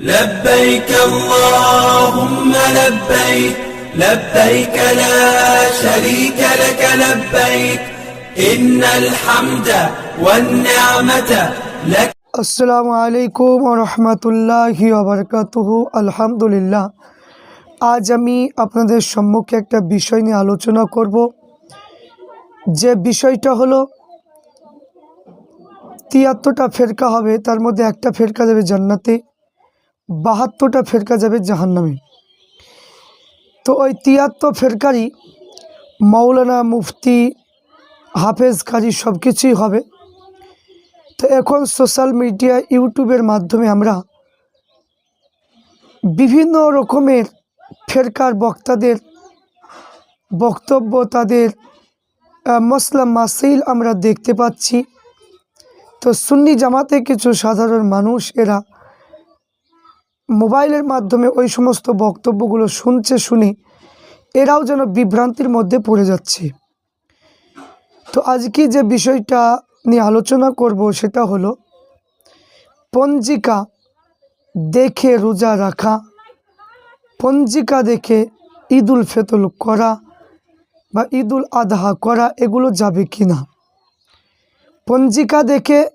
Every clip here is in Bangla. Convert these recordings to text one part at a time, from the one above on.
لبيك اللهم لبيك لبيك لا شريك لك لبيك إن الحمد والنعمة لك আসসালামু আলাইকুম রহমতুল্লাহি আবরকাতুহু আলহামদুলিল্লাহ আজ আমি আপনাদের সম্মুখে একটা বিষয় নিয়ে আলোচনা করব যে বিষয়টা হলো তিয়াত্তরটা ফেরকা হবে তার মধ্যে একটা ফেরকা যাবে জান্নাতে বাহাত্তরটা ফেরকা যাবে জাহান্নামে। তো ওই তিয়াত্তর ফেরকারই মৌলানা মুফতি হাফেজ কাজী সব কিছুই হবে। তো এখন সোশ্যাল মিডিয়া, ইউটিউবের মাধ্যমে আমরা বিভিন্ন রকমের ফেরকার বক্তাদের বক্তব্য, তাদের মসলা মাসিল আমরা দেখতে পাচ্ছি। তো সুন্নি জামাতে কিছু সাধারণ মানুষ এরা মোবাইলের মাধ্যমে ওই সমস্ত বক্তব্যগুলো শুনছে শুনে এরাও যেন বিভ্রান্তির মধ্যে পড়ে যাচ্ছে। তো আজকে যে বিষয়টা নিয়ে আলোচনা করব সেটা হলো, পঞ্জিকা দেখে রোজা রাখা, পঞ্জিকা দেখে ঈদুল ফেতল করা বা ঈদুল আদহা করা, এগুলো যাবে কি না? পঞ্জিকা দেখে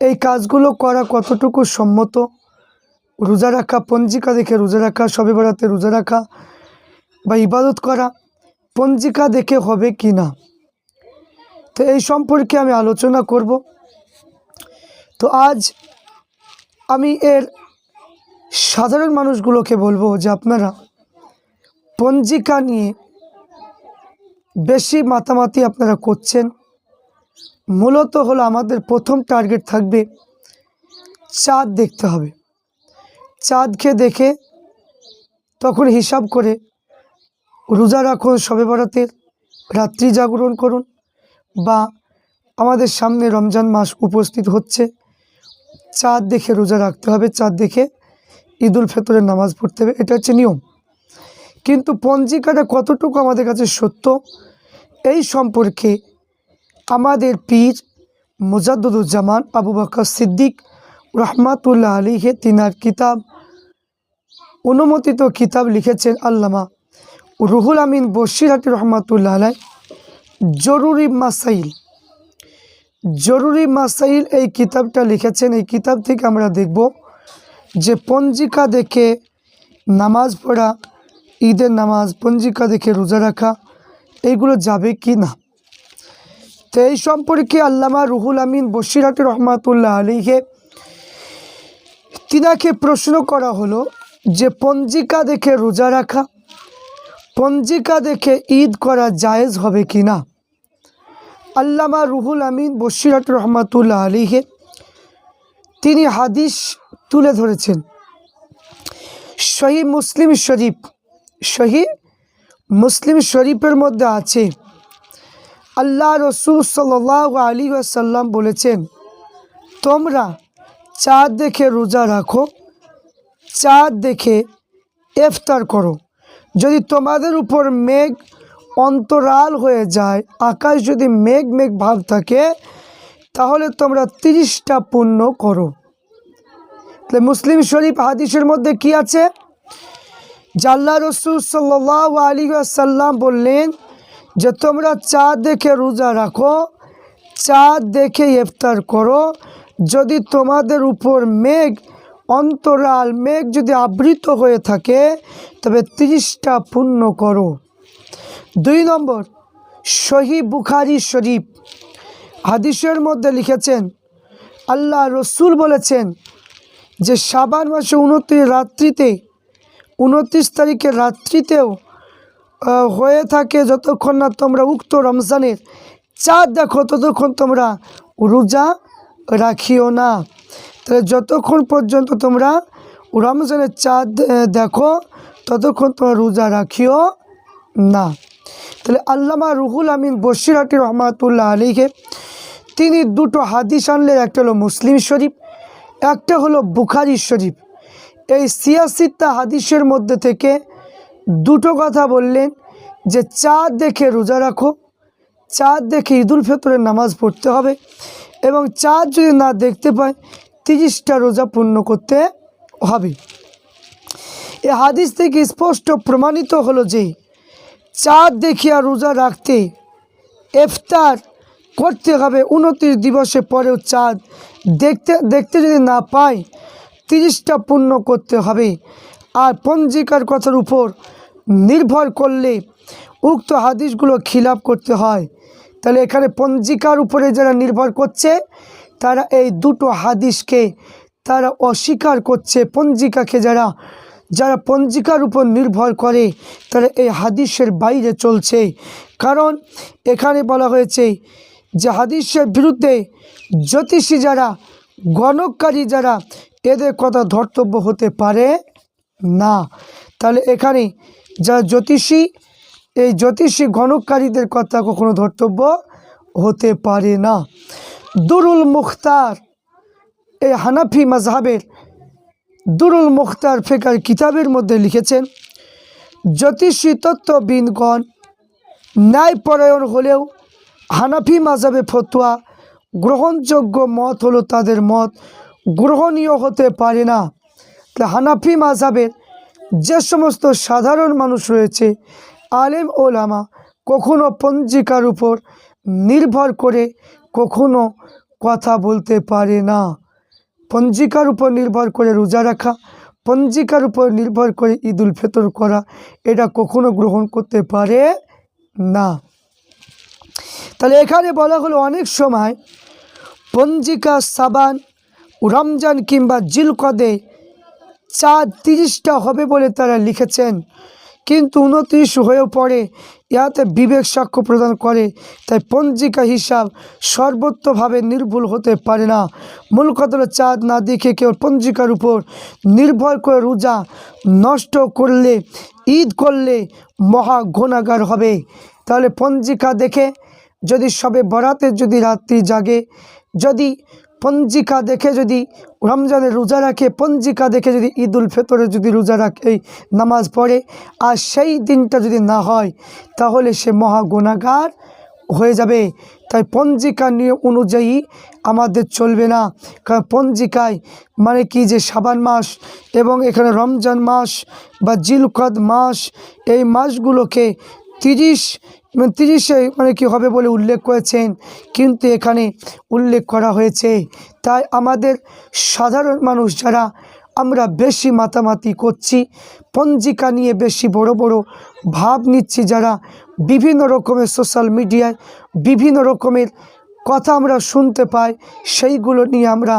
এই কাজগুলো করা কতটুকু সম্মত? রোজা রাখা, পঞ্জিকা দেখে রোজা রাখা, সবে বেড়াতে রোজা রাখা বা ইবাদত করা, পঞ্জিকা দেখে হবে কি না? তো এই সম্পর্কে আমি আলোচনা করব। তো আজ আমি এর সাধারণ মানুষগুলোকে বলব যে আপনারা পঞ্জিকা নিয়ে বেশি মাতামাতি আপনারা করছেন। মূলত হলো আমাদের প্রথম টার্গেট থাকবে চাঁদ দেখতে হবে। চাঁদকে দেখে তখন হিসাব করে রোজা রাখুন, সবে বরাতের রাত্রি জাগরণ করুন বা আমাদের সামনে রমজান মাস উপস্থিত হচ্ছে। চাঁদ দেখে রোজা রাখতে হবে, চাঁদ দেখে ঈদুল ফেতরের নামাজ পড়তে হবে, এটা হচ্ছে নিয়ম। কিন্তু পঞ্জিকাটা কতটুকু আমাদের কাছে সত্য, এই সম্পর্কে আমাদের পীর মুজাদ্দুজ্জামান আবু বকর সিদ্দিক রহমাতুল্লাহ আলীহে তিনার কিতাব, অনুমোদিত কিতাব লিখেছেন আল্লামা রুহুল আমিন বশিরহাটি রহমাতুল্লাহ আলাই জরুরি মাসাইল জরুরি মাসাইল এই কিতাবটা লিখেছেন। এই কিতাব থেকে আমরা দেখব যে পঞ্জিকা দেখে নামাজ পড়া, ঈদের নামাজ, পঞ্জিকা দেখে রোজা রাখা, এইগুলো যাবে কি না? তো এই সম্পর্কে আল্লামা রুহুল আমিন বশিরহাটি রহমাতুল্লাহ আলীকে তিনাকে প্রশ্ন করা হলো যে পঞ্জিকা দেখে রোজা রাখা, পঞ্জিকা দেখে ঈদ করা জায়েজ হবে কি না? আল্লামা রুহুল আমিন বশিরাত রহমাতুল্লাহ আলীকে তিনি হাদিস তুলে ধরেছেন। শহীদ মুসলিম শরীফ শহীদ মুসলিম শরীফের মধ্যে আছে, আল্লাহ রসুল সাল্লাহ আলী সাল্লাম বলেছেন, তোমরা চাঁদ দেখে রোজা রাখো, চাঁদ দেখে ইফতার করো। যদি তোমাদের উপর মেঘ অন্তরাল হয়ে যায়, আকাশ যদি মেঘ মেঘ ভাব থাকে, তাহলে তোমরা তিরিশটা পুণ্য করো। তাহলে মুসলিম শরীফ হাদিসের মধ্যে কি আছে? জাল্লা রসুল সাল্লাহ আলী সাল্লাম বললেন যে, তোমরা চাঁদ দেখে রোজা রাখো, চাঁদ দেখে ইফতার করো যদি তোমাদের উপর মেঘ, অন্তরাল মেঘ যদি আবৃত হয়ে থাকে, তবে তিরিশটা পুণ্য করো। দুই নম্বর শহী বুখারি শরীফ। হাদিসের মধ্যে লিখেছেন, আল্লাহ রসুল বলেছেন যে সাবান মাসে উনত্রিশ রাত্রিতে, উনত্রিশ তারিখের রাত্রিতেও হয়ে থাকে যতক্ষণ না তোমরা উক্ত রমজানের চাঁদ দেখো, ততক্ষণ তোমরা রোজা রাখিও না। তাহলে যতক্ষণ পর্যন্ত তোমরা রমজানের চাঁদ দেখো, ততক্ষণ তোমরা রোজা রাখিও না। তাহলে আল্লামা রুহুল আমিন বশিরাটি রহমাতুল্লাহ আলীকে তিনি দুটো হাদিস আনলেন, একটা হলো মুসলিম শরীফ, একটা হলো বুখারি শরীফ। এই সিয়াসিত্তা হাদিসের মধ্যে থেকে দুটো কথা বললেন যে চাঁদ দেখে রোজা রাখো, চাঁদ দেখে ঈদুল ফিতরের নামাজ পড়তে হবে। এবং চাঁদ যদি না দেখতে পায়, তিরিশটা রোজা পূর্ণ করতে হবে। এ হাদিস থেকে স্পষ্ট প্রমাণিত হলো যে, চাঁদ দেখিয়া রোজা রাখতে ইফতার করতে হবে। উনত্রিশ দিবসে পরেও চাঁদ দেখতে দেখতে যদি না পায়, তিরিশটা পূর্ণ করতে হবে। আর পঞ্জিকার কথার উপর নির্ভর করলে উক্ত হাদিসগুলো খিলাপ করতে হয়। তাহলে এখানে পঞ্জিকার উপরে যারা নির্ভর করছে, তারা এই দুটো হাদিসকে তারা অস্বীকার করছে। পঞ্জিকাকে যারা যারা পঞ্জিকার উপর নির্ভর করে, তারা এই হাদিসের বাইরে চলছে। কারণ এখানে বলা হয়েছে যে হাদিসের বিরুদ্ধে জ্যোতিষী যারা, গণককারী যারা, এদের কথা ধর্তব্য হতে পারে না। তাহলে এখানে যারা জ্যোতিষী এই জ্যোতিষী গণককারীদের কথা কখনো ধর্তব্য হতে পারে না। দুরুল মুখতার, এই হানাফি মাজহাবের দুরুল মুখতার ফেকার কিতাবের মধ্যে লিখেছেন, জ্যোতিষী তত্ত্ববিদগণ ন্যায়পরায়ণ হলেও হানাফি মাজাবে ফতোয়া গ্রহণযোগ্য মত হলো তাদের মত গ্রহণীয় হতে পারে না। হানাফি মাজাবের যে সমস্ত সাধারণ মানুষ রয়েছে আলেম ওলামা কখনো পঞ্জিকার উপর নির্ভর করে কখনো কথা বলতে পারে না। পঞ্জিকার উপর নির্ভর করে রোজা রাখা, পঞ্জিকার উপর নির্ভর করে ঈদুল ফিতর করা, এটা কখনো গ্রহণ করতে পারে না। তাহলে এখানে বলা হলো অনেক সময় পঞ্জিকা, সাবান, রমজান কিংবা জিলকদে চাঁদ তিরিশটা হবে বলে তারা লিখেছেন। কিন্তু উনত্রিশ হয়েও পড়ে। ইহাতে বিবেক সাক্ষ্য প্রদান করে। তাই পঞ্জিকা হিসাব সর্বত্রভাবে নির্ভুল হতে পারে না। মূল কথা চাঁদ না দেখে কেউ পঞ্জিকার উপর নির্ভর করে রোজা নষ্ট করলে, ঈদ করলে মহা গুণাগার হবে। তাহলে পঞ্জিকা দেখে যদি সবে বরাতে যদি রাত্রি জাগে, যদি পঞ্জিকা দেখে যদি রমজানের রোজা রাখে, পঞ্জিকা দেখে যদি ঈদ উল ফেতরে যদি রোজা রাখে নামাজ পড়ে, আর সেই দিনটা যদি না হয়, তাহলে সে মহা গুণাগার হয়ে যাবে। তাই পঞ্জিকা নিয়ে অনুযায়ী আমাদের চলবে না। কারণ পঞ্জিকায় মানে কি যে সাবান মাস এবং এখানে রমজান মাস বা জিলকদ মাস, এই মাসগুলোকে তিরিশ মানে তিরিশে মানে কি হবে বলে উল্লেখ করেছেন, কিন্তু এখানে উল্লেখ করা হয়েছে। তাই আমাদের সাধারণ মানুষ যারা আমরা বেশি মাতামাতি করছি, পঞ্জিকা নিয়ে বেশি বড় বড় ভাব নিচ্ছি, যারা বিভিন্ন রকমের সোশ্যাল মিডিয়ায় বিভিন্ন রকমের কথা আমরা শুনতে পাই, সেইগুলো নিয়ে আমরা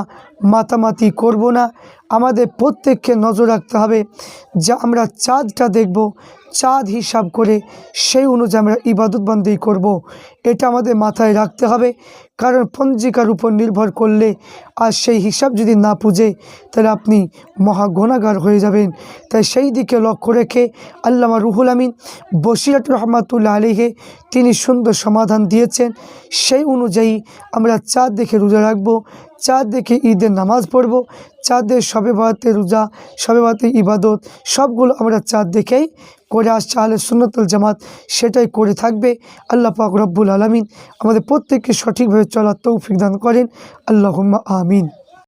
মাতামাতি করব না আমাদের প্রত্যেককে নজর রাখতে হবে যা আমরা চাঁদটা দেখব, চাঁদ হিসাব করে সেই অনুযায়ী আমরা ইবাদত বন্দি করব। এটা আমাদের মাথায় রাখতে হবে কারণ পঞ্জিকার উপর নির্ভর করলে আর সেই হিসাব যদি না পুজে তাহলে আপনি মহা গোনাগার হয়ে যাবেন। তাই সেই দিকে লক্ষ্য রেখে আল্লামা রুহুল আমিন বসিরাত রহমাতুল্লাহ আলিহে তিনি সুন্দর সমাধান দিয়েছেন। সেই অনুযায়ী আমরা চাঁদ দেখে রোজা রাখব, চাঁদ দেখে ঈদের নামাজ পড়ব চাঁদের সবে বাতে রোজা, সবে বাতে ইবাদত, সবগুলো আমরা চাঁদ দেখেই করে আসছে আহলে সুন্নতুল জামাত। সেটাই করে থাকবে। আল্লাহ পাক রব্বুল আলমিন আমাদের প্রত্যেককে সঠিকভাবে চলার তৌফিক দান করেন। আল্লাহ আমিন।